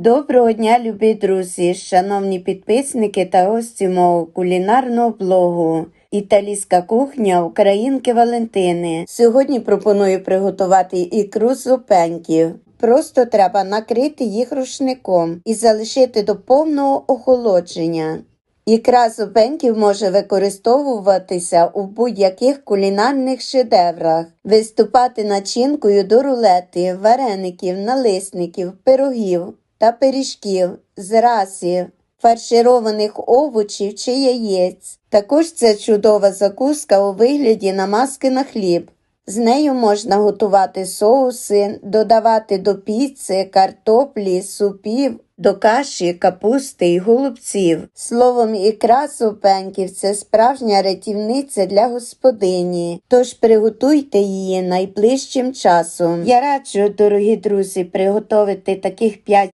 Доброго дня, любі друзі, шановні підписники та гості мого кулінарного блогу. Італійська кухня Українки Валентини. Сьогодні пропоную приготувати ікру з лупеньків. Просто треба накрити їх рушником і залишити до повного охолодження. Ікра з лупеньків може використовуватися у будь-яких кулінарних шедеврах, виступати начинкою до рулети, вареників, налисників, пирогів та пиріжків, зрасів, фаршированих овочів чи яєць. Також це чудова закуска у вигляді намазки на хліб. З нею можна готувати соуси, додавати до піци, картоплі, супів, до каші, капусти і голубців. Словом, ікра супеньків це справжня рятівниця для господині, тож приготуйте її найближчим часом. Я раджу, дорогі друзі, приготувати таких 5